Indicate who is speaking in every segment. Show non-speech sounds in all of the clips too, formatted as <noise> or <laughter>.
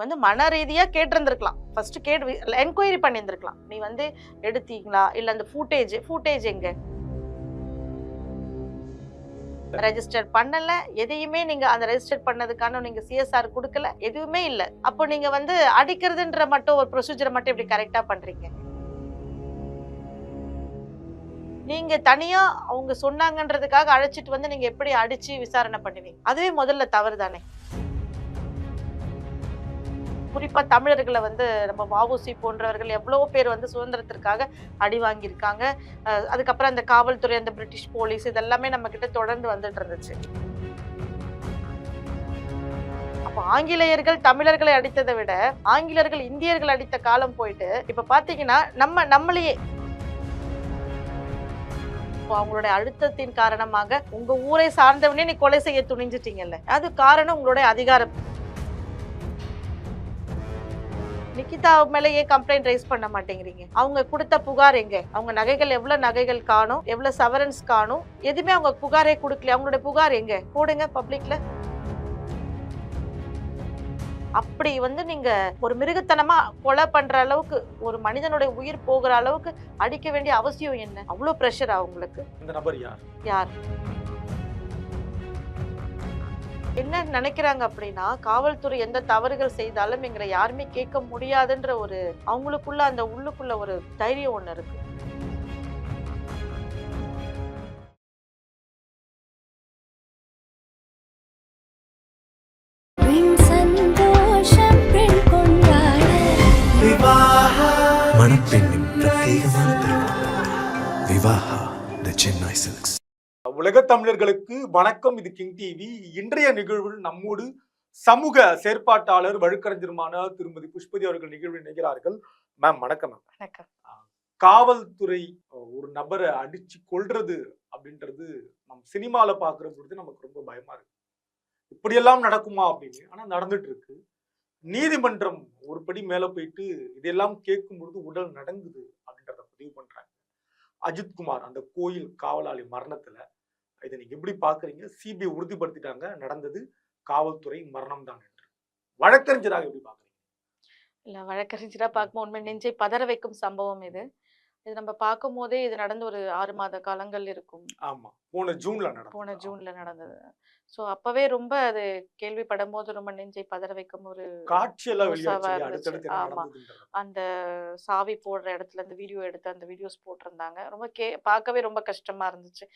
Speaker 1: வந்து மன ரீதியாக கேட்டிருந்திருக்கலாம். ஃபர்ஸ்ட் கேட்டு என்கொயரி பண்ணியிருந்திருக்கலாம். நீ வந்து எடுத்தீங்களா? இல்லை அந்த ஃபூட்டேஜ் ஃபூட்டேஜ் எங்க? ரெஜிஸ்டர் பண்ணல. எதையுமே நீங்க அந்த ரெஜிஸ்டர் பண்ணதுக்கான நீங்க சிஎஸ்ஆர் கொடுக்கல. எதுவுமே இல்ல. அப்போ நீங்க வந்து அடிக்கிறதுன்ற மட்டும் ஒரு ப்ரொசீஜரை மட்டும் இப்படி கரெக்டா பண்றீங்க. நீங்க தனியா அவங்க சொன்னாங்கன்றதுக்காக அழைச்சிட்டு வந்து நீங்க எப்படி அடிச்சு விசாரணை பண்ணுவீங்க? அதுவே முதல்ல தவறு தானே குறிப்பா தமிழர்களை வந்து நம்ம வாவுசி போன்றவர்கள் எவ்வளவோ பேர் வந்து சுதந்திரத்திற்காக அடி வாங்கியிருக்காங்க. அதுக்கப்புறம் அந்த காவல்துறை அந்த பிரிட்டிஷ் போலீஸ் இதெல்லாமே நம்ம கிட்ட தொடர்ந்து வந்துட்டு இருந்துச்சு. அப்போ ஆங்கிலேயர்கள் தமிழர்களை அடித்ததை விட ஆங்கிலேயர்கள் இந்தியர்கள் அடித்த காலம் போயிட்டு இப்ப பாத்தீங்கன்னா நம்ம நம்மளையே. இப்போ அவங்களுடைய அழுத்தத்தின் காரணமாக உங்க ஊரை சார்ந்தவனே நீ கொலை செய்ய துணிஞ்சிட்டீங்கல்ல. அது காரணம் உங்களுடைய அதிகாரம். நிக்கிதா மேல ஏன் கம்ப்ளைண்ட் ரைஸ் பண்ண மாட்டேங்கிறீங்க. அவங்க கொடுத்த புகார் எங்க? அவங்க நகைகள் எவ்வளவு நகைகள் காணும்? எவ்வளவு சவரன்ஸ் காணும்? எதுவுமே அவங்க புகாரே கொடுக்கல. அவங்களுடைய புகார் எங்க? போடுங்க பப்ளிக்ல அப்படி வந்து நீங்க ஒரு மிருகத்தனமா கொலை பண்ற அளவுக்கு ஒரு மனிதனுடைய உயிர் போகிற அளவுக்கு அடிக்க வேண்டிய அவசியம் என்ன? அவ்வளவு ப்ரெஷர் அவங்களுக்கு
Speaker 2: இந்த நபர் யார்?
Speaker 1: யார்? என்ன நினைக்கிறாங்க அப்படின்னா காவல்துறை எந்த தவறுகள் செய்தாலும் எங்களை யாருமே கேட்க முடியாதுன்ற ஒரு அவங்களுக்குள்ள அந்த உள்ளுக்குள்ள ஒரு தைரியம் ஒண்ணு இருக்கு.
Speaker 3: மணப்பெண்ணின் பிரத்யேகமான திருமணம் விவாஹா த சென்னை சில்க்ஸ்
Speaker 2: உலக தமிழர்களுக்கு வணக்கம். இது கிங் டிவி. இன்றைய நிகழ்வில் நம்மோடு சமூக செயற்பாட்டாளர் வழக்கறிஞருமான திருமதி புஷ்பதி அவர்கள் நிகழ்வில் நினைக்கிறார்கள் மேம் வணக்கம் மேம்
Speaker 1: வணக்கம்.
Speaker 2: காவல்துறை ஒரு நபரை அடிச்சு கொல்றது அப்படின்றது நம்ம சினிமால பாக்குற பொழுது நமக்கு ரொம்ப பயமா இருக்கு. இப்படியெல்லாம் நடக்குமா அப்படின்னு? ஆனா நடந்துட்டு இருக்கு நீதிமன்றம் ஒரு படி மேல போயிட்டு இதெல்லாம் கேட்கும் பொழுது உடல் நடங்குது அப்படின்றத பதிவு பண்றாங்க. அஜித்குமார் அந்த கோயில் காவலாளி மரணத்துல. இதை நீங்க எப்படி பாக்குறீங்க சிபிஐ உறுதிப்படுத்திட்டாங்க நடந்தது காவல்துறை மரணம் தான் என்று. வழக்கறிஞராக எப்படி பாக்குறீங்க
Speaker 1: இல்ல வழக்கறிஞரா பார்க்கும்போது உண்மை நெஞ்சை பதற வைக்கும் சம்பவம் இது. இது நம்ம பார்க்கும் போதே இது நடந்து ஒரு ஆறு மாத காலங்கள் இருக்கும்.
Speaker 2: ஆமா. போன ஜூன்ல நடந்தது.
Speaker 1: போன ஜூன்ல நடந்தது. சோ அப்பவே ரொம்ப அது கேள்விப்படும் போது ரொம்ப நெஞ்சை பதற வைக்கும் ஒரு
Speaker 2: காட்சியெல்லாம்
Speaker 1: ஆமா. அந்த சாவி போடுற இடத்துல அந்த வீடியோ எடுத்து அந்த வீடியோஸ் போட்டிருந்தாங்க. ரொம்ப கே பார்க்கவே ரொம்ப கஷ்டமா இருந்துச்சு.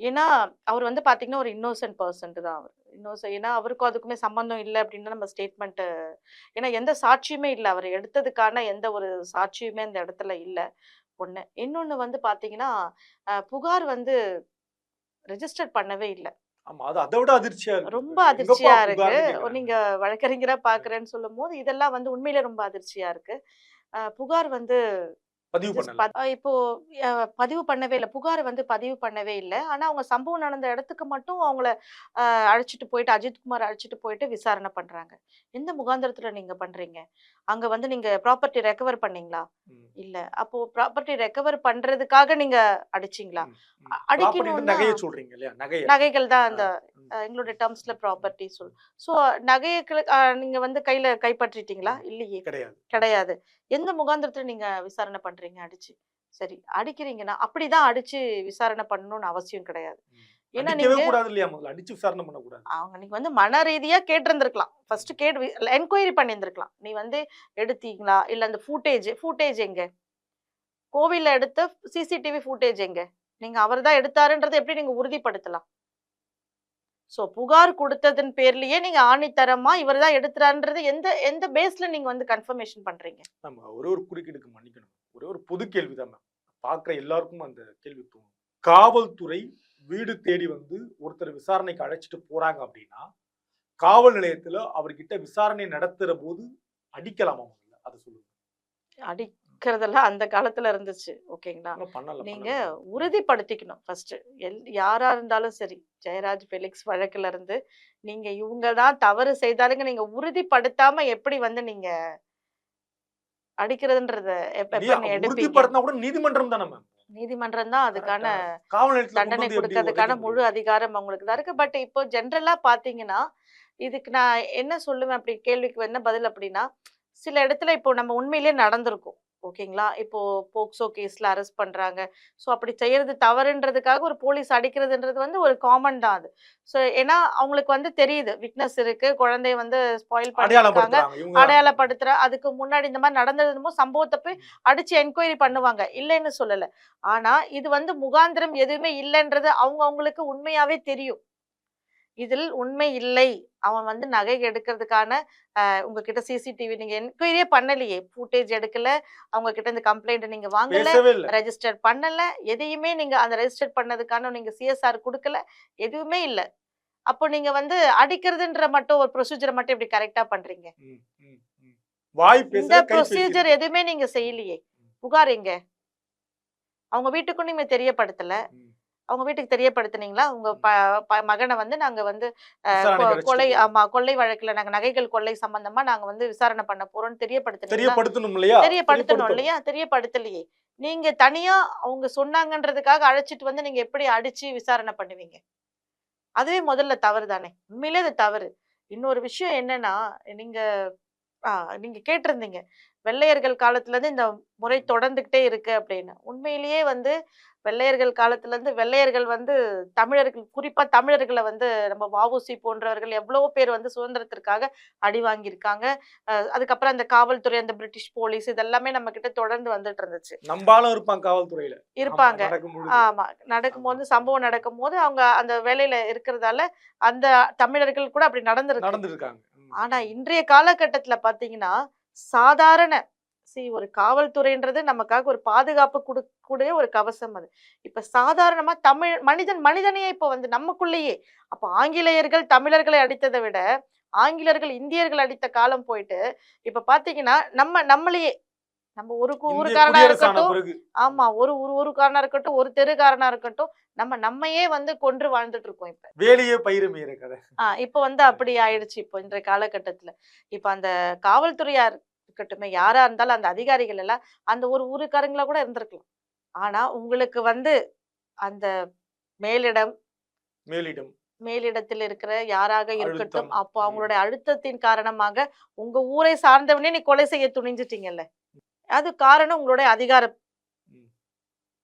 Speaker 1: ஏன்னா அவர் வந்து பாத்தீங்கன்னா ஒரு இன்னோசென்ட் பர்சன்ட் தான் அவர். இன்னோசன் ஏன்னா அவருக்கும் அதுக்குமே சம்மந்தம் இல்லை அப்படின்னு நம்ம ஸ்டேட்மெண்ட் ஏன்னா எந்த சாட்சியுமே இல்லை. அவர் எடுத்ததுக்கான எந்த ஒரு சாட்சியுமே அந்த இடத்துல இல்லை. ஒண்ணு. இன்னொன்னு வந்து பாத்தீங்கன்னா அஹ், புகார் வந்து ரெஜிஸ்டர் பண்ணவே இல்லை. ரொம்ப அதிர்ச்சியா இருக்கு. நீங்க வழக்கறிஞரா பாக்குறேன்னு சொல்லும் போது இதெல்லாம் வந்து உண்மையிலே ரொம்ப அதிர்ச்சியா இருக்கு. புகார் வந்து
Speaker 2: பதிவு பண்ணல.
Speaker 1: இப்போ பதிவு பண்ணவே இல்லை. புகார் வந்து பதிவு பண்ணவே இல்லை. ஆனா அவங்க சம்பவம் நடந்த இடத்துக்கு மட்டும் அவங்கள அழைச்சிட்டு போயிட்டு அஜித்குமார் அழைச்சிட்டு போயிட்டு விசாரணை பண்றாங்க. எந்த முகாந்திரத்துல நீங்க பண்றீங்க? அங்க வந்து நீங்க ப்ராப்பர்ட்டி ரெக்கவர் பண்ணீங்களா? இல்ல. அப்போ ப்ராப்பர்ட்டி ரெக்கவர் பண்றதுக்காக நீங்க அடிச்சீங்களா?
Speaker 2: ம், ம்.
Speaker 1: அ-
Speaker 2: Property
Speaker 1: அடிக்கணும்னா-
Speaker 2: நகையை சொல்றீங்க இல்லையா? நகையை.
Speaker 1: நகைகள் தான் அந்த எங்களுடைய டேர்ம்ஸ்ல ப்ராப்பர்ட்டி சொல். ஸோ நகையை நீங்க வந்து கையில கைப்பற்றிட்டீங்களா? இல்லையே.
Speaker 2: கிடையாது.
Speaker 1: கிடையாது. எந்த முகாந்திரத்துல நீங்க விசாரணை பண்றீங்க அடிச்சு? சரி அடிக்கிறீங்கன்னா அப்படிதான் அடிச்சு விசாரணை பண்ணணும்னு அவசியம் கிடையாது. ஏன்னா நீங்க
Speaker 2: கூடாது இல்லையா முதல்ல? அடிச்சு விசாரணை பண்ணக்கூடாது.
Speaker 1: அவங்க நீங்க வந்து மன ரீதியா கேட்டிருந்திருக்கலாம் ஃபர்ஸ்ட் கேட்டு என்கொயரி பண்ணியிருந்திருக்கலாம். நீ வந்து எடுத்தீங்களா? இல்ல அந்த ஃபூட்டேஜ் ஃபூட்டேஜ் எங்க? கோவில்ல எடுத்த சிசிடிவி ஃபூட்டேஜ் எங்க? நீங்க அவர் தான் எடுத்தாருன்றதை எப்படி நீங்க உறுதிப்படுத்தலாம்? சோ புகார் கொடுத்ததன் பேர்லயே நீங்க ஆணித்தரமா இவர் தான் எடுத்துறாருன்றது எந்த எந்த பேஸ்ல நீங்க வந்து கன்ஃபர்மேஷன் பண்றீங்க?
Speaker 2: நம்ம ஒரே ஒரு குறுக்கீடுக்கு மன்னிக்கணும். ஒரே ஒரு பொது மேம். பார்க்குற எல்லாருக்கும் அந்த கேள்வி தோணும். காவல்துறை வீடு தேடி வந்து ஒருத்தர் விசாரணைக்கு அழைச்சிட்டு போறாங்க அப்படின்னா காவல் நிலையத்துல அவர்கிட்ட விசாரணை நடத்துற போது அடிக்கலாமா முதல்ல? அதை சொல்லுங்க.
Speaker 1: அடிக்கிறதெல்லாம் அந்த காலத்துல இருந்துச்சு. ஓகேங்களா? நீங்க. உறுதிப்படுத்திக்கணும் ஃபர்ஸ்ட் எல் யாரா இருந்தாலும் சரி ஜெயராஜ் ஃபெலிக்ஸ் வழக்குல இருந்து நீங்க இவங்க தான் தவறு செய்தாலுங்க நீங்க உறுதிப்படுத்தாம எப்படி வந்து நீங்க அடிக்கிறதுன்றத எப்ப எடுப்பீங்க?
Speaker 2: கூட நீதிமன்றம் தானே மேம்.
Speaker 1: நீதிமன்றம் தான் அதுக்கான தண்டனை கொடுக்கறதுக்கான முழு? அதிகாரம் அவங்களுக்கு தான் இருக்கு. பட் இப்போ ஜென்ரலா பாத்தீங்கன்னா இதுக்கு நான் என்ன சொல்லுவேன் அப்படி கேள்விக்கு என்ன பதில் அப்படின்னா சில இடத்துல இப்போ நம்ம உண்மையிலேயே நடந்திருக்கும். ஓகேங்களா? இப்போ போக்சோ கேஸ்ல அரெஸ்ட் பண்றாங்க. ஸோ அப்படி செய்யறது தவறுன்றதுக்காக ஒரு போலீஸ் அடிக்கிறதுன்றது வந்து ஒரு காமன் தான் அது. ஸோ ஏன்னா அவங்களுக்கு வந்து தெரியுது. விட்னஸ் இருக்கு. குழந்தைய வந்து ஸ்பாயில் பண்ணிருக்காங்க. அடையாளப்படுத்துற அதுக்கு முன்னாடி இந்த மாதிரி நடந்ததுமோ சம்பவத்தை போய் அடிச்சு என்கொயரி பண்ணுவாங்க. இல்லைன்னு சொல்லல. ஆனா இது வந்து முகாந்திரம் எதுவுமே இல்லைன்றது அவங்க அவங்களுக்கு உண்மையாவே தெரியும். இதில் உண்மை இல்லை. அவன் வந்து நகை எடுக்கிறதுக்கான உங்ககிட்ட சிசிடிவி நீங்க என்கொயரியே பண்ணலையே. ஃபுட்டேஜ் எடுக்கல. அவங்க கிட்ட இந்த கம்ப்ளைண்ட் நீங்க வாங்கல. ரெஜிஸ்டர் பண்ணல. எதையுமே நீங்க அந்த ரெஜிஸ்டர் பண்ணதுக்கான நீங்க சிஎஸ்ஆர் கொடுக்கல. எதுவுமே இல்ல. அப்போ நீங்க வந்து அடிக்கிறதுன்ற மட்டும் ஒரு ப்ரொசீஜரை மட்டும் இப்படி கரெக்டா பண்றீங்க. இந்த ப்ரொசீஜர் எதுவுமே நீங்க செய்யலையே. புகார் எங்க? அவங்க வீட்டுக்கும் நீங்க தெரியப்படுத்தல. அவங்க வீட்டுக்கு தெரியப்படுத்துனீங்களா? உங்க மகனை வந்து நாங்க வந்து கொலை ஆமா கொள்ளை வழக்குல நாங்க நகைகள் கொள்ளை சம்பந்தமா நாங்க வந்து விசாரணை பண்ண போறோம்னு
Speaker 2: தெரியப்படுத்தணும் இல்லையா?
Speaker 1: தெரியப்படுத்தணும் இல்லையா? தெரியப்படுத்தலையே. நீங்க தனியா அவங்க சொன்னாங்கன்றதுக்காக அழைச்சிட்டு வந்து நீங்க எப்படி அடிச்சு விசாரணை பண்ணுவீங்க? அதுவே முதல்ல தவறு தானே உண்மையிலே அது தவறு. இன்னொரு விஷயம் என்னன்னா நீங்க நீங்க கேட்டிருந்தீங்க. வெள்ளையர்கள் காலத்துல இருந்து இந்த முறை தொடர்ந்துகிட்டே இருக்கு அப்படின்னு. உண்மையிலேயே வந்து வெள்ளையர்கள் காலத்துல இருந்து வெள்ளையர்கள் வந்து தமிழர்கள் குறிப்பா தமிழர்களை வந்து நம்ம வஉசி போன்றவர்கள் எவ்வளவோ பேர் வந்து சுதந்திரத்திற்காக அடி வாங்கியிருக்காங்க. அதுக்கப்புறம் அந்த காவல்துறை அந்த பிரிட்டிஷ் போலீஸ் இதெல்லாமே நம்ம கிட்ட தொடர்ந்து வந்துட்டு இருந்துச்சு.
Speaker 2: நம்பாலும் இருப்பான் காவல்துறையில.
Speaker 1: இருப்பாங்க.
Speaker 2: ஆமா,
Speaker 1: நடக்கும்போது சம்பவம் நடக்கும்போது அவங்க அந்த வேலையில இருக்கிறதால அந்த தமிழர்கள் கூட அப்படி நடந்திருக்கு.
Speaker 2: நடந்துட்டு இருக்காங்க ம்.
Speaker 1: ஆனா இன்றைய காலகட்டத்துல பாத்தீங்கன்னா சாதாரண சி ஒரு காவல்துறைன்றது நமக்காக ஒரு பாதுகாப்பு கொடுக்கக்கூடிய ஒரு கவசம் அது. இப்ப சாதாரணமா தமிழ் மனிதன் மனிதனையே இப்ப வந்து நமக்குள்ளேயே அப்ப ஆங்கிலேயர்கள் தமிழர்களை அடித்ததை விட ஆங்கிலேயர்கள் இந்தியர்கள் அடித்த காலம் போயிட்டு இப்ப பாத்தீங்கன்னா நம்ம நம்மளையே நம்ம ஒரு
Speaker 2: இந்திய
Speaker 1: ஊருக்காரனா இருக்கட்டும் ஆமா ஒரு ஒரு ஊருக்காரனா இருக்கட்டும் ஒரு தெருக்காரனா இருக்கட்டும் நம்ம நம்மையே வந்து கொன்று வாழ்ந்துட்டு இருக்கோம் இப்ப.
Speaker 2: வேலையே பயிர் மீற கதை
Speaker 1: ஆஹ் இப்ப வந்து அப்படி ஆயிடுச்சு இப்போ இன்றைய காலகட்டத்துல. இப்ப அந்த காவல்துறையா இருக்கட்டுமே. யாரா இருந்தாலும் அந்த அதிகாரிகள் எல்லாம் அந்த ஒரு ஊருக்காரங்களா கூட இருந்திருக்கலாம். ஆனா உங்களுக்கு வந்து அந்த மேலிடம்
Speaker 2: மேலிடம்.
Speaker 1: மேலிடத்தில் இருக்கிற யாராக இருக்கட்டும். அப்போ அவங்களுடைய அழுத்தத்தின் காரணமாக உங்க ஊரை சார்ந்தவனே நீ கொலை செய்ய துணிஞ்சிட்டீங்கல்ல. அது காரணம் உங்களுடைய அதிகார.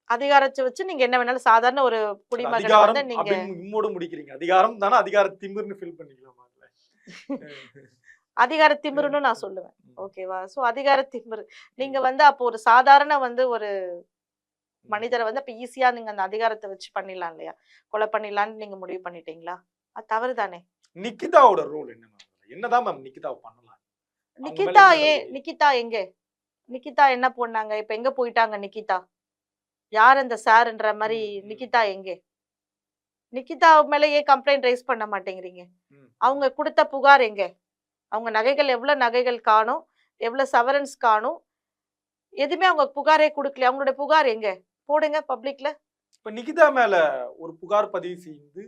Speaker 1: அதிகாரத்தை வச்சு நீங்க என்ன வேணாலும் சாதாரண ஒரு குடிமகனை வந்து நீங்க
Speaker 2: முடிக்கிறீங்க. அதிகாரம் தானே அதிகார திமிர்னு ஃபில் பண்ணிக்கலாமா. <laughs>
Speaker 1: அதிகார திமிருன்னு நான் சொல்லுவேன். ஓகேவா? சோ அதிகார திமிரு. நீங்க வந்து அப்போ ஒரு சாதாரண வந்து ஒரு மனிதரை வந்து அப்ப ஈஸியா நீங்க அந்த அதிகாரத்தை வச்சு பண்ணிடலாம் இல்லையா? கொலை பண்ணிடலாம்னு நீங்க முடிவு பண்ணிட்டீங்களா? அது தவறு தானே
Speaker 2: நிக்கிதாவோட ரோல் என்ன என்னதான் மேம் நிக்கிதா பண்ணலாம்?
Speaker 1: நிக்கிதா ஏ? நிக்கிதா எங்க? நிக்கிதா என்ன பண்ணாங்க? இப்ப எங்க போயிட்டாங்க நிக்கிதா? யார் அந்த சார்ன்ற மாதிரி. நிக்கிதா எங்கே? நிக்கிதா மேல ஏன் கம்ப்ளைண்ட் ரைஸ் பண்ண மாட்டேங்கிறீங்க. அவங்க கொடுத்த புகார் எங்க? அவங்க நகைகள் எவ்வளவு நகைகள் காணும் எவ்வளவு சவரன்ஸ் காணும் எதுவுமே அவங்க புகாரே கொடுக்கல. அவங்களோட புகார் எங்க? போடுங்க பப்ளிக்ல
Speaker 2: இப்ப நிகிதா மேல ஒரு புகார் பதிவு செய்து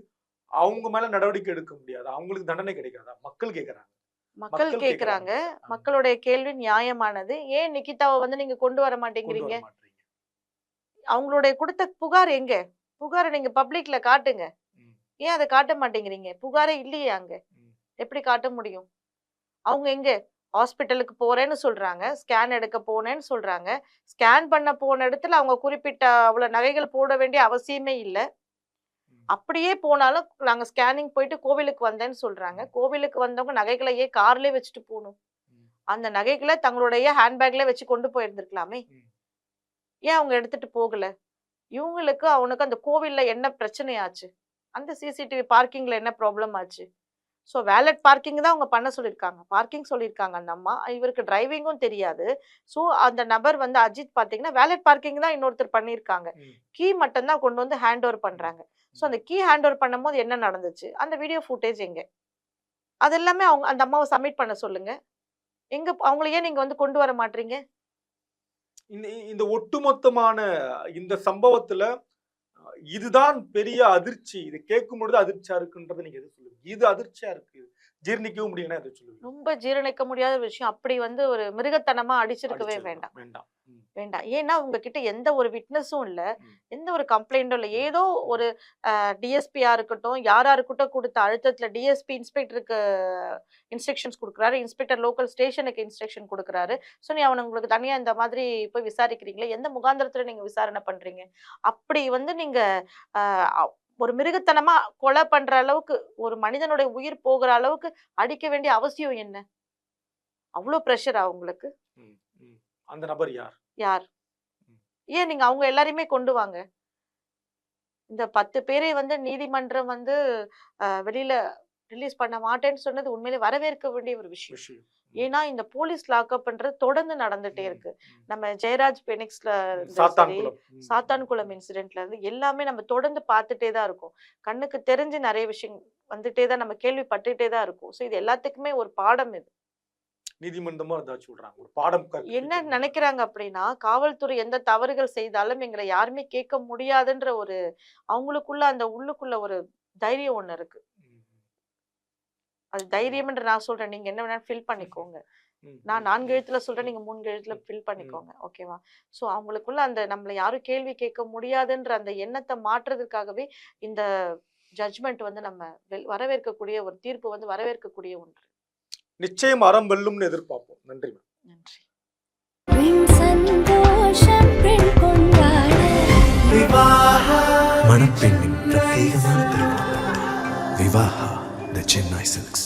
Speaker 2: அவங்க மேல நடவடிக்கை எடுக்க முடியாது. அவங்களுக்கு தண்டனை கிடைக்காதா? மக்கள் கேக்குறாங்க.
Speaker 1: மக்கள் கேக்குறாங்க. மக்களுடைய கேள்வி நியாயமானது. ஏன் நிக்கிதாவை வந்து நீங்க கொண்டு வர மாட்டேங்கிறீங்க. அவங்களுடைய கொடுத்த புகார் எங்க? புகாரை நீங்க பப்ளிக்ல காட்டுங்க. ஏன் அதை காட்ட மாட்டேங்கிறீங்க? புகாரே இல்லையே அங்க. எப்படி காட்ட முடியும்? அவங்க எங்க? ஹாஸ்பிட்டலுக்கு போறேன்னு சொல்றாங்க. ஸ்கேன் எடுக்க போனேன்னு சொல்றாங்க. ஸ்கேன் பண்ண போன இடத்துல அவங்க குறிப்பிட்ட அவ்வளவு நகைகள் போட வேண்டிய அவசியமே இல்லை. அப்படியே போனாலும் நாங்க ஸ்கேனிங் போயிட்டு கோவிலுக்கு வந்தேன்னு சொல்றாங்க. கோவிலுக்கு வந்தவங்க நகைகளையே கார்லயே வச்சுட்டு போகணும். அந்த நகைகளை தங்களுடைய ஹேண்ட்பேக்ல வச்சு கொண்டு போயிருந்திருக்கலாமே. ஏன் அவங்க எடுத்துட்டு போகல? இவங்களுக்கு அவனுக்கு அந்த கோவில்ல என்ன பிரச்சனையாச்சு? அந்த சிசிடிவி பார்க்கிங்ல என்ன ப்ராப்ளம் ஆச்சு? ஸோ வேலட் பார்க்கிங் தான் அவங்க பண்ண சொல்லியிருக்காங்க. பார்க்கிங் சொல்லியிருக்காங்க அந்த அம்மா. இவருக்கு டிரைவிங்கும் தெரியாது. ஸோ அந்த நபர் வந்து அஜித் பார்த்தீங்கன்னா வேலட் பார்க்கிங் தான் இன்னொருத்தர் பண்ணியிருக்காங்க. கீ மட்டும் தான் கொண்டு வந்து ஹேண்ட் ஓவர் பண்றாங்க ஸோ அந்த கீ ஹேண்ட் ஓவர் பண்ணும்போது என்ன நடந்துச்சு? அந்த வீடியோ ஃபுட்டேஜ் எங்க? அது எல்லாமே அவங்க அந்த அம்மாவை சப்மிட் பண்ண சொல்லுங்க. எங்க அவங்கள ஏன் நீங்க வந்து கொண்டு வர மாட்டீங்க?
Speaker 2: இந்த ஒட்டுமொத்தமான இந்த சம்பவத்துல இதுதான் பெரிய அதிர்ச்சி. இதை கேட்கும் பொழுது அதிர்ச்சியா இருக்குன்றதை நீங்க எது சொல்லுவீங்க? இது அதிர்ச்சியா இருக்கு. ஜீர்ணிக்கவும் முடியும்னா எதை சொல்லுவீங்க?
Speaker 1: ரொம்ப ஜீரணிக்க முடியாத விஷயம். அப்படி வந்து ஒரு மிருகத்தனமா அடிச்சிருக்கவே. வேண்டாம்.
Speaker 2: வேண்டாம்.
Speaker 1: வேண்டாம். ஏன்னா உங்ககிட்ட எந்த ஒரு விட்னஸும் இல்ல. எந்த ஒரு கம்ப்ளைண்ட்டும் இல்ல. ஏதோ ஒரு டிஎஸ்பியா இருக்கட்டும் யாரா இருக்கட்டும் கொடுத்த அழுத்தத்துல டிஎஸ்பி இன்ஸ்பெக்டருக்கு இன்ஸ்ட்ரக்ஷன்ஸ் கொடுக்குறாரு. இன்ஸ்பெக்டர் லோக்கல் ஸ்டேஷனுக்கு இன்ஸ்ட்ரக்ஷன் கொடுக்குறாரு. ஸோ நீ அவனை உங்களுக்கு தனியா இந்த மாதிரி போய் விசாரிக்கிறீங்களே? எந்த முகாந்திரத்துல நீங்க விசாரணை பண்றீங்க? அப்படி வந்து நீங்க ஆஹ், அ- ஒரு மிருகத்தனமா கொலை பண்ற அளவுக்கு ஒரு மனிதனுடைய உயிர் போகிற அளவுக்கு அடிக்க வேண்டிய அவசியம் என்ன? அவ்வளோ ப்ரெஷர்
Speaker 2: ம். அந்த நபர் யார்?
Speaker 1: யார்? ஏன் நீங்க அவங்க எல்லாரையுமே கொண்டு வாங்க? இந்த பத்து பேரை வந்து நீதிமன்றம் வந்து அஹ், வெளியில ரிலீஸ் பண்ண மாட்டேன்னு சொன்னது உண்மையிலே வரவேற்க வேண்டிய ஒரு விஷயம். ஏன்னா இந்த போலீஸ் லாக்அப் பண்றது தொடர்ந்து நடந்துட்டே இருக்கு. நம்ம ஜெயராஜ் பெனிக்ஸ்ல சரி,
Speaker 2: சாத்தான்குளம்
Speaker 1: இன்சிடென்ட்ல இருந்து எல்லாமே நம்ம தொடர்ந்து பார்த்துட்டே தான் இருக்கோம். கண்ணுக்கு தெரிஞ்சு நிறைய விஷயம் வந்துட்டே தான் நம்ம கேள்விப்பட்டுட்டே தான் இருக்கும். ஸோ இது எல்லாத்துக்குமே ஒரு பாடம் இது.
Speaker 2: நீதிமன்றமா ஏதாச்சும் விடுறாங்க. ஒரு பாடம்
Speaker 1: என்ன நினைக்கிறாங்க அப்படின்னா காவல்துறை எந்த தவறுகள் செய்தாலும் எங்களை யாருமே கேட்க முடியாதுன்ற ஒரு அவங்களுக்குள்ள அந்த உள்ளுக்குள்ள ஒரு தைரியம் ஒண்ணு இருக்கு. அது தைரியம்ன்ற நான் சொல்றேன். நீங்க என்ன வேணாலும் ஃபில் பண்ணிக்கோங்க. நான் நான்கு. எழுத்துல சொல்றேன். நீங்க மூணு எழுத்துல ஃபில் பண்ணிக்கோங்க. ஓகேவா சோ அவங்களுக்குள்ள அந்த நம்மள யாரும் கேள்வி கேட்க முடியாதுன்ற அந்த எண்ணத்தை மாற்றுறதுக்காகவே இந்த ஜட்ஜ்மெண்ட் வந்து நம்ம வரவேற்கக்கூடிய ஒரு தீர்ப்பு வந்து வரவேற்கக்கூடிய ஒன்று.
Speaker 2: நிச்சயம் அறம் வெல்லும்னு எதிர்பார்ப்போம். நன்றி மேம்.
Speaker 1: நன்றி.
Speaker 3: மணப்பெண்ணின் பிரத்யேகமான திருமணம் விவாஹா த சென்னை சில்க்ஸ்.